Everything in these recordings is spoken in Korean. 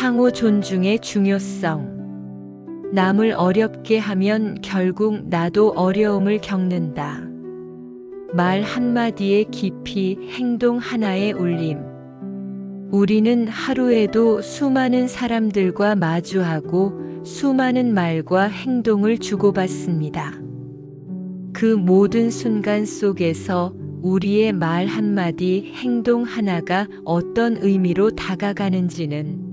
상호 존중의 중요성. 남을 어렵게 하면 결국 나도 어려움을 겪는다. 말 한마디의 깊이, 행동 하나의 울림. 우리는 하루에도 수많은 사람들과 마주하고 수많은 말과 행동을 주고받습니다. 그 모든 순간 속에서 우리의 말 한마디, 행동 하나가 어떤 의미로 다가가는지는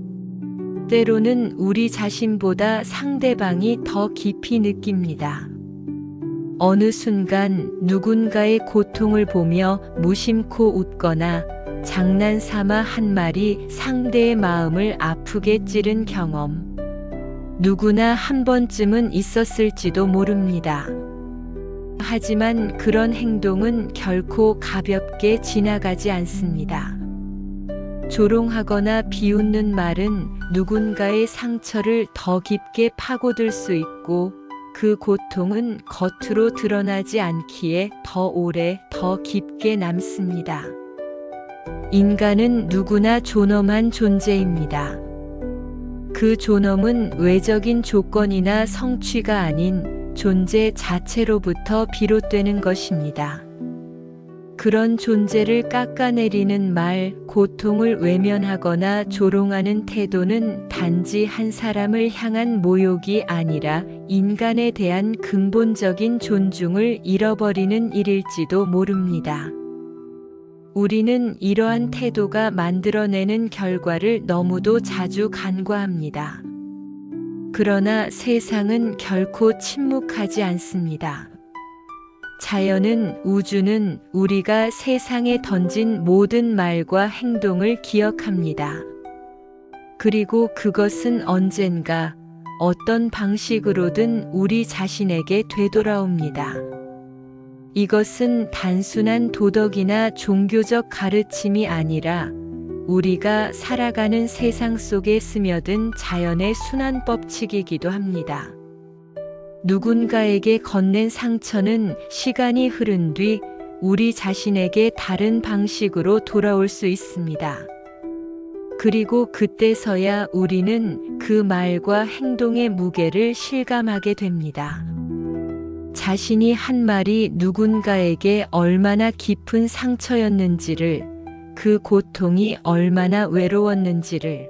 때로는 우리 자신보다 상대방이 더 깊이 느낍니다. 어느 순간 누군가의 고통을 보며 무심코 웃거나 장난 삼아 한 말이 상대의 마음을 아프게 찌른 경험. 누구나 한 번쯤은 있었을지도 모릅니다. 하지만 그런 행동은 결코 가볍게 지나가지 않습니다. 조롱하거나 비웃는 말은 누군가의 상처를 더 깊게 파고들 수 있고 그 고통은 겉으로 드러나지 않기에 더 오래 더 깊게 남습니다. 인간은 누구나 존엄한 존재입니다. 그 존엄은 외적인 조건이나 성취가 아닌 존재 자체로부터 비롯되는 것입니다. 그런 존재를 깎아내리는 말, 고통을 외면하거나 조롱하는 태도는 단지 한 사람을 향한 모욕이 아니라 인간에 대한 근본적인 존중을 잃어버리는 일일지도 모릅니다. 우리는 이러한 태도가 만들어내는 결과를 너무도 자주 간과합니다. 그러나 세상은 결코 침묵하지 않습니다. 자연은 우주는 우리가 세상에 던진 모든 말과 행동을 기억합니다. 그리고 그것은 언젠가 어떤 방식으로든 우리 자신에게 되돌아옵니다. 이것은 단순한 도덕이나 종교적 가르침이 아니라 우리가 살아가는 세상 속에 스며든 자연의 순환 법칙이기도 합니다. 누군가에게 건넨 상처는 시간이 흐른 뒤 우리 자신에게 다른 방식으로 돌아올 수 있습니다. 그리고 그때서야 우리는 그 말과 행동의 무게를 실감하게 됩니다. 자신이 한 말이 누군가에게 얼마나 깊은 상처였는지를, 그 고통이 얼마나 외로웠는지를,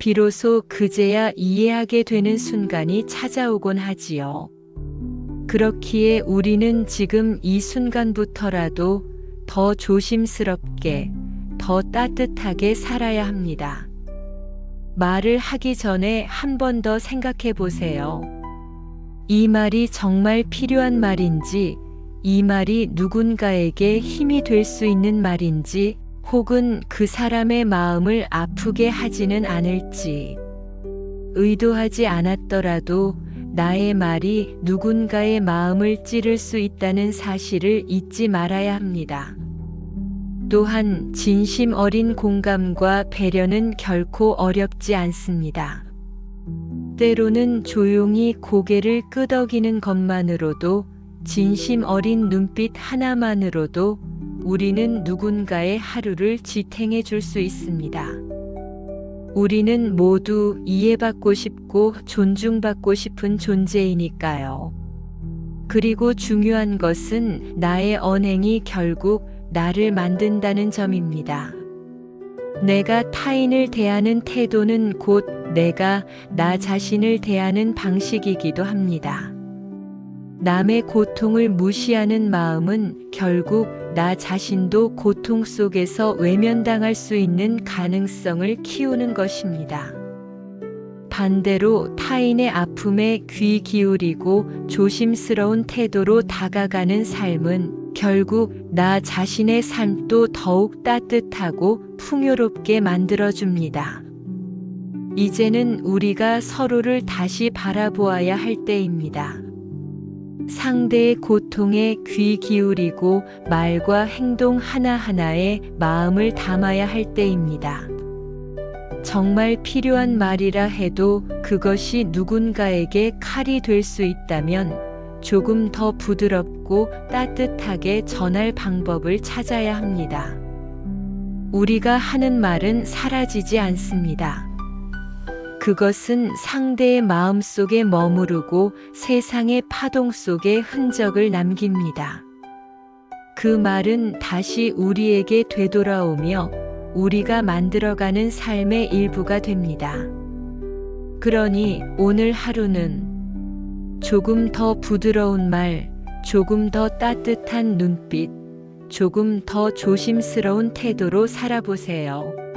비로소 그제야 이해하게 되는 순간이 찾아오곤 하지요. 그렇기에 우리는 지금 이 순간부터라도 더 조심스럽게, 더 따뜻하게 살아야 합니다. 말을 하기 전에 한 번 더 생각해 보세요. 이 말이 정말 필요한 말인지, 이 말이 누군가에게 힘이 될 수 있는 말인지, 혹은 그 사람의 마음을 아프게 하지는 않을지. 의도하지 않았더라도 나의 말이 누군가의 마음을 찌를 수 있다는 사실을 잊지 말아야 합니다. 또한 진심 어린 공감과 배려는 결코 어렵지 않습니다. 때로는 조용히 고개를 끄덕이는 것만으로도 진심 어린 눈빛 하나만으로도 우리는 누군가의 하루를 지탱해 줄 수 있습니다. 우리는 모두 이해받고 싶고 존중받고 싶은 존재이니까요. 그리고 중요한 것은 나의 언행이 결국 나를 만든다는 점입니다. 내가 타인을 대하는 태도는 곧 내가 나 자신을 대하는 방식이기도 합니다. 남의 고통을 무시하는 마음은 결국 나 자신도 고통 속에서 외면당할 수 있는 가능성을 키우는 것입니다. 반대로 타인의 아픔에 귀 기울이고 조심스러운 태도로 다가가는 삶은 결국 나 자신의 삶도 더욱 따뜻하고 풍요롭게 만들어줍니다. 이제는 우리가 서로를 다시 바라보아야 할 때입니다. 상대의 고통에 귀 기울이고 말과 행동 하나하나에 마음을 담아야 할 때입니다. 정말 필요한 말이라 해도 그것이 누군가에게 칼이 될 수 있다면 조금 더 부드럽고 따뜻하게 전할 방법을 찾아야 합니다. 우리가 하는 말은 사라지지 않습니다. 그것은 상대의 마음 속에 머무르고 세상의 파동 속에 흔적을 남깁니다. 그 말은 다시 우리에게 되돌아오며 우리가 만들어가는 삶의 일부가 됩니다. 그러니 오늘 하루는 조금 더 부드러운 말, 조금 더 따뜻한 눈빛, 조금 더 조심스러운 태도로 살아보세요.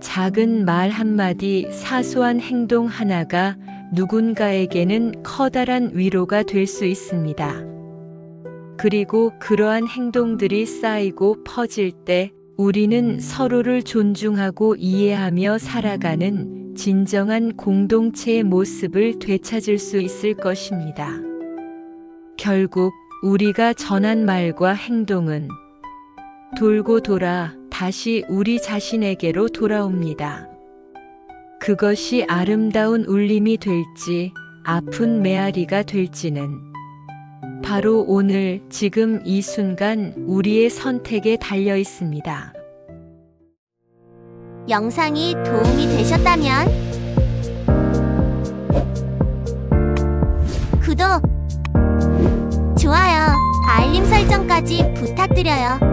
작은 말 한마디, 사소한 행동 하나가 누군가에게는 커다란 위로가 될 수 있습니다. 그리고 그러한 행동들이 쌓이고 퍼질 때 우리는 서로를 존중하고 이해하며 살아가는 진정한 공동체의 모습을 되찾을 수 있을 것입니다. 결국 우리가 전한 말과 행동은 돌고 돌아 다시 우리 자신에게로 돌아옵니다. 그것이 아름다운 울림이 될지 아픈 메아리가 될지는 바로 오늘 지금 이 순간 우리의 선택에 달려 있습니다. 영상이 도움이 되셨다면 구독, 좋아요, 알림 설정까지 부탁드려요.